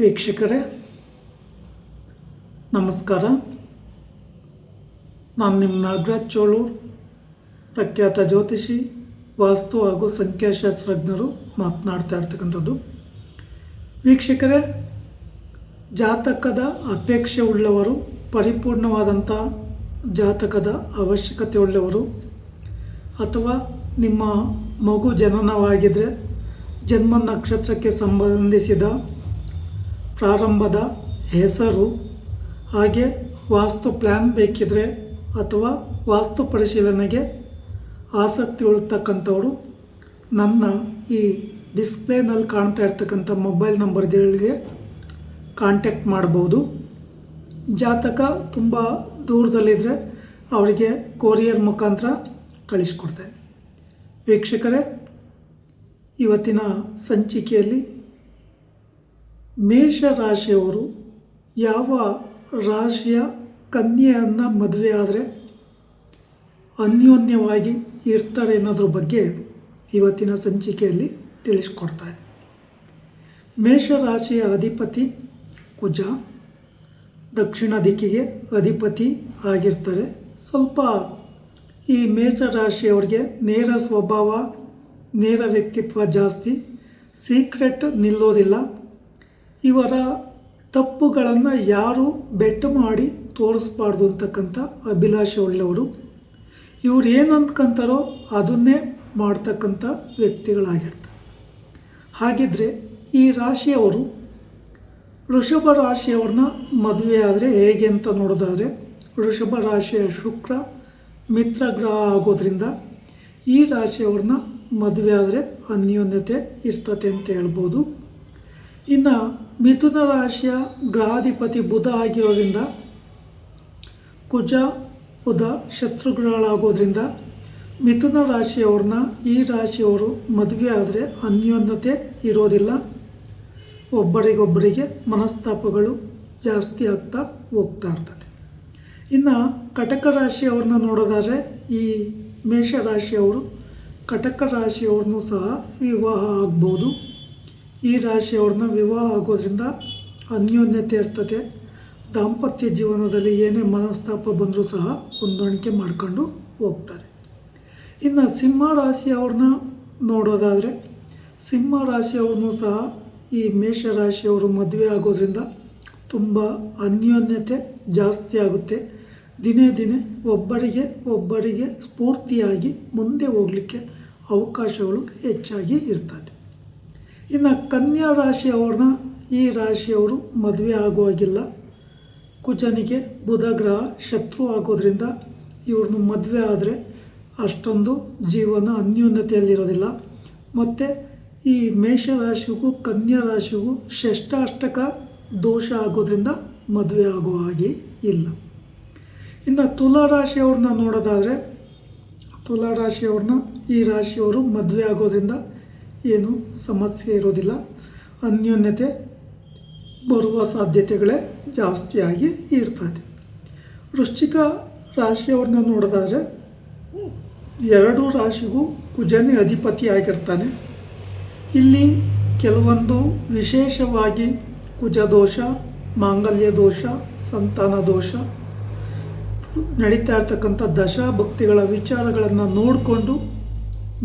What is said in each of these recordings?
ವೀಕ್ಷಕರೇ, ನಮಸ್ಕಾರ. ನಾನು ನಿಮ್ಮ ನಾಗರಾಜ್ ಚೋಳೂರ್ ಪ್ರಖ್ಯಾತ ಜ್ಯೋತಿಷಿ, ವಾಸ್ತು ಹಾಗೂ ಸಂಖ್ಯಾಶಾಸ್ತ್ರಜ್ಞರು ಮಾತನಾಡ್ತಾ ಇರ್ತಕ್ಕಂಥದ್ದು. ವೀಕ್ಷಕರೇ, ಜಾತಕದ ಅಪೇಕ್ಷೆ ಉಳ್ಳವರು, ಪರಿಪೂರ್ಣವಾದಂಥ ಜಾತಕದ ಅವಶ್ಯಕತೆ ಉಳ್ಳವರು, ಅಥವಾ ನಿಮ್ಮ ಮಗು ಜನನವಾಗಿದ್ದರೆ ಜನ್ಮ ನಕ್ಷತ್ರಕ್ಕೆ ಸಂಬಂಧಿಸಿದ ಪ್ರಾರಂಭದ ಹೆಸರು, ಹಾಗೆ ವಾಸ್ತು ಪ್ಲ್ಯಾನ್ ಬೇಕಿದ್ರೆ ಅಥವಾ ವಾಸ್ತು ಪರಿಶೀಲನೆಗೆ ಆಸಕ್ತಿ ಉಳ್ತಕ್ಕಂಥವ್ರು ನನ್ನ ಈ ಡಿಸ್ಪ್ಲೇನಲ್ಲಿ ಕಾಣ್ತಾ ಇರ್ತಕ್ಕಂಥ ಮೊಬೈಲ್ ನಂಬರ್ಗಳಿಗೆ ಕಾಂಟ್ಯಾಕ್ಟ್ ಮಾಡ್ಬೋದು. ಜಾತಕ ತುಂಬ ದೂರದಲ್ಲಿದ್ದರೆ ಅವರಿಗೆ ಕೊರಿಯರ್ ಮುಖಾಂತರ ಕಳಿಸ್ಕೊಡ್ತೇನೆ. ವೀಕ್ಷಕರೇ, ಇವತ್ತಿನ ಸಂಚಿಕೆಯಲ್ಲಿ ಮೇಷ ರಾಶಿಯವರು ಯಾವ ರಾಶಿಯ ಕನ್ಯೆಯನ್ನು ಮದುವೆ ಆದರೆ ಅನ್ಯೋನ್ಯವಾಗಿ ಇರ್ತಾರೆ ಅನ್ನೋದ್ರ ಬಗ್ಗೆ ಇವತ್ತಿನ ಸಂಚಿಕೆಯಲ್ಲಿ ತಿಳಿಸ್ಕೊಡ್ತಾರೆ ಮೇಷ ರಾಶಿಯ ಅಧಿಪತಿ ಕುಜ, ದಕ್ಷಿಣ ದಿಕ್ಕಿಗೆ ಅಧಿಪತಿ ಆಗಿರ್ತಾರೆ. ಸ್ವಲ್ಪ ಈ ಮೇಷ ರಾಶಿಯವರಿಗೆ ನೇರ ಸ್ವಭಾವ, ನೇರ ವ್ಯಕ್ತಿತ್ವ ಜಾಸ್ತಿ, ಸೀಕ್ರೆಟ್ ನಿಲ್ಲೋದಿಲ್ಲ. ಇವರ ತಪ್ಪುಗಳನ್ನು ಯಾರು ಬೆಟ್ಟು ಮಾಡಿ ತೋರಿಸ್ಬಾರ್ದು ಅಂತಕ್ಕಂಥ ಅಭಿಲಾಷೆ ಉಳ್ಳವರು ಇವ್ರು ಏನು ಅಂದ್ಕೊಂತಾರೋ ಅದನ್ನೇ ಮಾಡ್ತಕ್ಕಂಥ ವ್ಯಕ್ತಿಗಳಾಗಿರ್ತಾರೆ. ಹಾಗಿದ್ದರೆ ಈ ರಾಶಿಯವರು, ವೃಷಭ ರಾಶಿಯವ್ರನ್ನ ಮದುವೆ ಆದರೆ ಹೇಗೆ ಅಂತ ನೋಡೋದಾದರೆ, ವೃಷಭ ರಾಶಿಯ ಶುಕ್ರ ಮಿತ್ರ ಗ್ರಹ ಆಗೋದ್ರಿಂದ ಈ ರಾಶಿಯವ್ರನ್ನ ಮದುವೆ ಆದರೆ ಅನ್ಯೋನ್ಯತೆ ಇರ್ತತೆ ಅಂತ ಹೇಳ್ಬೋದು. ಇನ್ನು ಮಿಥುನ ರಾಶಿಯ ಗ್ರಹಾಧಿಪತಿ ಬುಧ ಆಗಿರೋದ್ರಿಂದ ಕುಜ, ಬುಧ ಶತ್ರುಗ್ರಹಗಳಾಗೋದ್ರಿಂದ ಮಿಥುನ ರಾಶಿಯವ್ರನ್ನ ಈ ರಾಶಿಯವರು ಮದುವೆ ಆದರೆ ಅನ್ಯೋನ್ಯತೆ ಇರೋದಿಲ್ಲ. ಒಬ್ಬರಿಗೊಬ್ಬರಿಗೆ ಮನಸ್ತಾಪಗಳು ಜಾಸ್ತಿ ಆಗ್ತಾ ಹೋಗ್ತಾ ಇರ್ತದೆ. ಇನ್ನು ಕಟಕ ರಾಶಿಯವ್ರನ್ನ ನೋಡೋದಾದರೆ ಈ ಮೇಷ ರಾಶಿಯವರು ಕಟಕ ರಾಶಿಯವ್ರನ್ನೂ ಸಹ ವಿವಾಹ ಆಗ್ಬೋದು. ಈ ರಾಶಿಯವ್ರನ್ನ ವಿವಾಹ ಆಗೋದ್ರಿಂದ ಅನ್ಯೋನ್ಯತೆ ಇರ್ತದೆ. ದಾಂಪತ್ಯ ಜೀವನದಲ್ಲಿ ಏನೇ ಮನಸ್ತಾಪ ಬಂದರೂ ಸಹ ಹೊಂದಾಣಿಕೆ ಮಾಡ್ಕೊಂಡು ಹೋಗ್ತಾರೆ. ಇನ್ನು ಸಿಂಹ ರಾಶಿಯವ್ರನ್ನ ನೋಡೋದಾದರೆ, ಸಿಂಹ ರಾಶಿಯವ್ರನ್ನೂ ಸಹ ಈ ಮೇಷ ರಾಶಿಯವರು ಮದುವೆ ಆಗೋದ್ರಿಂದ ತುಂಬ ಅನ್ಯೋನ್ಯತೆ ಜಾಸ್ತಿ ಆಗುತ್ತೆ. ದಿನೇ ದಿನೇ ಒಬ್ಬರಿಗೆ ಒಬ್ಬರಿಗೆ ಸ್ಫೂರ್ತಿಯಾಗಿ ಮುಂದೆ ಹೋಗಲಿಕ್ಕೆ ಅವಕಾಶಗಳು ಹೆಚ್ಚಾಗಿ ಇರ್ತದೆ. ಇನ್ನು ಕನ್ಯಾ ರಾಶಿಯವ್ರನ್ನ ಈ ರಾಶಿಯವರು ಮದುವೆ ಆಗುವಾಗಿಲ್ಲ. ಕುಜನಿಗೆ ಬುಧ ಗ್ರಹ ಶತ್ರು ಆಗೋದ್ರಿಂದ ಇವ್ರನ್ನ ಮದುವೆ ಆದರೆ ಅಷ್ಟೊಂದು ಜೀವನ ಅನ್ಯೂನ್ಯತೆಯಲ್ಲಿರೋದಿಲ್ಲ. ಮತ್ತು ಈ ಮೇಷ ರಾಶಿಗೂ ಕನ್ಯಾ ರಾಶಿಗೂ ಷಷ್ಠಾಷ್ಟಕ ದೋಷ ಆಗೋದ್ರಿಂದ ಮದುವೆ ಆಗೋ ಹಾಗೆ ಇಲ್ಲ. ಇನ್ನು ತುಲಾ ರಾಶಿಯವ್ರನ್ನ ನೋಡೋದಾದರೆ ತುಲಾ ರಾಶಿಯವ್ರನ್ನ ಈ ರಾಶಿಯವರು ಮದುವೆ ಆಗೋದ್ರಿಂದ ಏನು ಸಮಸ್ಯೆ ಇರೋದಿಲ್ಲ. ಅನ್ಯೋನ್ಯತೆ ಬರುವ ಸಾಧ್ಯತೆಗಳೇ ಜಾಸ್ತಿಯಾಗಿ ಇರ್ತದೆ. ವೃಶ್ಚಿಕ ರಾಶಿಯವ್ರನ್ನ ನೋಡೋದಾದರೆ, ಎರಡು ರಾಶಿಗೂ ಕುಜನೇ ಅಧಿಪತಿಯಾಗಿರ್ತಾನೆ. ಇಲ್ಲಿ ಕೆಲವೊಂದು ವಿಶೇಷವಾಗಿ ಕುಜ ದೋಷ, ಮಾಂಗಲ್ಯ ದೋಷ, ಸಂತಾನ ದೋಷ, ನಡೀತಾ ಇರ್ತಕ್ಕಂಥ ದಶಾಭಕ್ತಿಗಳ ವಿಚಾರಗಳನ್ನು ನೋಡಿಕೊಂಡು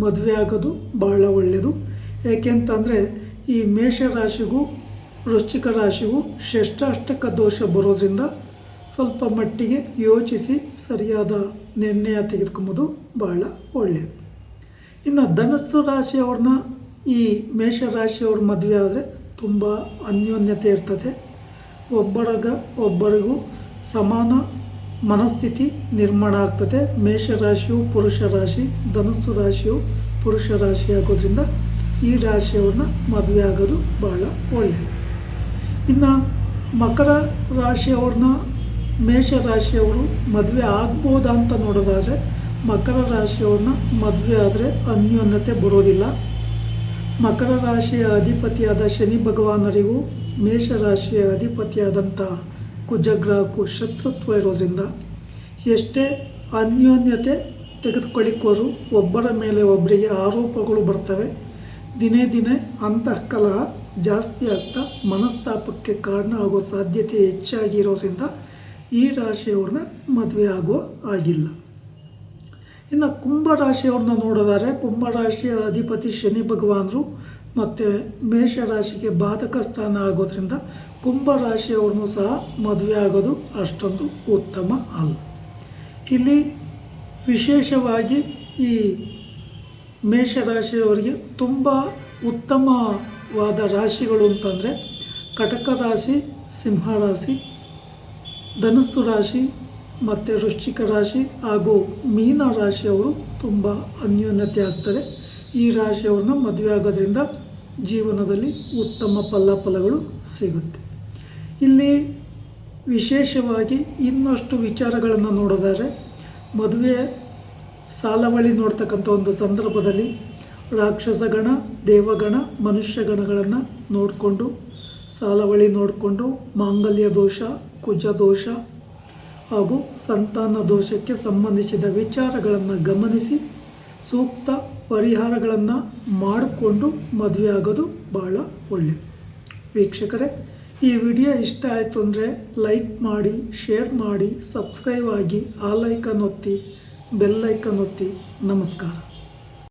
ಮದುವೆ ಆಗೋದು ಭಾಳ ಒಳ್ಳೆಯದು ಏಕೆಂತಂದರೆ ಈ ಮೇಷ ರಾಶಿಗೂ ವೃಶ್ಚಿಕ ರಾಶಿಗೂ ಷಷ್ಟಾಷ್ಟಕ ದೋಷ ಬರೋದ್ರಿಂದ ಸ್ವಲ್ಪ ಮಟ್ಟಿಗೆ ಯೋಚಿಸಿ ಸರಿಯಾದ ನಿರ್ಣಯ ತೆಗೆದುಕೊಂಬೋದು ಬಹಳ ಒಳ್ಳೆಯದು. ಇನ್ನು ಧನಸ್ಸು ರಾಶಿಯವ್ರನ್ನ ಈ ಮೇಷ ರಾಶಿಯವ್ರ ಮದುವೆ ಆದರೆ ತುಂಬ ಅನ್ಯೋನ್ಯತೆ ಇರ್ತದೆ. ಒಬ್ಬರಗ ಒಬ್ಬರಿಗೂ ಸಮಾನ ಮನಸ್ಥಿತಿ ನಿರ್ಮಾಣ ಆಗ್ತದೆ. ಮೇಷರಾಶಿಯು ಪುರುಷ ರಾಶಿ, ಧನಸ್ಸು ರಾಶಿಯು ಪುರುಷ ರಾಶಿ ಆಗೋದ್ರಿಂದ ಈ ರಾಶಿಯವ್ರನ್ನ ಮದುವೆ ಆಗೋದು ಬಹಳ ಒಳ್ಳೆಯದು ಇನ್ನು ಮಕರ ರಾಶಿಯವ್ರನ್ನ ಮೇಷ ರಾಶಿಯವರು ಮದುವೆ ಆಗ್ಬೋದಾ ಅಂತ ನೋಡೋದಾದರೆ ಮಕರ ರಾಶಿಯವ್ರನ್ನ ಮದುವೆ ಆದರೆ ಅನ್ಯೋನ್ಯತೆ ಬರೋದಿಲ್ಲ. ಮಕರ ರಾಶಿಯ ಅಧಿಪತಿಯಾದ ಶನಿ ಭಗವಾನರಿಗೂ ಮೇಷರಾಶಿಯ ಅಧಿಪತಿಯಾದಂಥ ಕುಜಗ್ರಹಕ್ಕೂ ಶತ್ರುತ್ವ ಇರೋದ್ರಿಂದ ಎಷ್ಟೇ ಅನ್ಯೋನ್ಯತೆ ತೆಗೆದುಕೊಳ್ಳಿಕ್ಕೋರು ಒಬ್ಬರ ಮೇಲೆ ಒಬ್ಬರಿಗೆ ಆರೋಪಗಳು ಬರ್ತವೆ. ದಿನೇ ದಿನೇ ಅಂತಃಕಲಹ ಜಾಸ್ತಿ ಆಗ್ತಾ ಮನಸ್ತಾಪಕ್ಕೆ ಕಾರಣ ಆಗೋ ಸಾಧ್ಯತೆ ಹೆಚ್ಚಾಗಿರೋದ್ರಿಂದ ಈ ರಾಶಿಯವ್ರನ್ನ ಮದುವೆ ಆಗೋ ಆಗಿಲ್ಲ. ಇನ್ನು ಕುಂಭ ರಾಶಿಯವ್ರನ್ನ ನೋಡೋದಾದ್ರೆ ಕುಂಭ ರಾಶಿಯ ಅಧಿಪತಿ ಶನಿ ಭಗವಾನರು ಮತ್ತು ಮೇಷರಾಶಿಗೆ ಬಾಧಕ ಸ್ಥಾನ ಆಗೋದ್ರಿಂದ ಕುಂಭ ರಾಶಿಯವ್ರನ್ನೂ ಸಹ ಮದುವೆ ಆಗೋದು ಅಷ್ಟೊಂದು ಉತ್ತಮ ಅಲ್ಲ. ಇಲ್ಲಿ ವಿಶೇಷವಾಗಿ ಈ ಮೇಷರಾಶಿಯವರಿಗೆ ತುಂಬ ಉತ್ತಮವಾದ ರಾಶಿಗಳು ಅಂತಂದರೆ ಕಟಕ ರಾಶಿ, ಸಿಂಹ ರಾಶಿ, ಧನಸ್ಸು ರಾಶಿ ಮತ್ತು ವೃಶ್ಚಿಕ ರಾಶಿ ಹಾಗೂ ಮೀನ ರಾಶಿಯವರು ತುಂಬ ಅನ್ಯೋನ್ಯತೆ ಆಗ್ತಾರೆ. ಈ ರಾಶಿಯವ್ರನ್ನ ಮದುವೆ ಆಗೋದ್ರಿಂದ ಜೀವನದಲ್ಲಿ ಉತ್ತಮ ಫಲಾಫಲಗಳು ಸಿಗುತ್ತೆ. ಇಲ್ಲಿ ವಿಶೇಷವಾಗಿ ಇನ್ನಷ್ಟು ವಿಚಾರಗಳನ್ನು ನೋಡೋದಾದರೆ ಮದುವೆ ಸಾಲವಳಿ ನೋಡ್ತಕ್ಕಂಥ ಒಂದು ಸಂದರ್ಭದಲ್ಲಿ ರಾಕ್ಷಸಗಣ, ದೇವಗಣ, ಮನುಷ್ಯಗಣಗಳನ್ನು ನೋಡಿಕೊಂಡು, ಸಾಲವಳಿ ನೋಡಿಕೊಂಡು, ಮಾಂಗಲ್ಯ ದೋಷ, ಕುಜ ದೋಷ ಹಾಗೂ ಸಂತಾನ ದೋಷಕ್ಕೆ ಸಂಬಂಧಿಸಿದ ವಿಚಾರಗಳನ್ನು ಗಮನಿಸಿ, ಸೂಕ್ತ ಪರಿಹಾರಗಳನ್ನು ಮಾಡಿಕೊಂಡು ಮದುವೆ ಆಗೋದು ಭಾಳ ಒಳ್ಳೆಯದು ವೀಕ್ಷಕರೇ, ಈ ವಿಡಿಯೋ ಇಷ್ಟ ಆಯಿತು ಅಂದರೆ ಲೈಕ್ ಮಾಡಿ, ಶೇರ್ ಮಾಡಿ, ಸಬ್ಸ್ಕ್ರೈಬ್ ಆಗಿ, ಆ ಲೈಕನ್ ಒತ್ತಿ. ಬೆಲ್ ಐಕನ್ ಒತ್ತಿ ನಮಸ್ಕಾರ.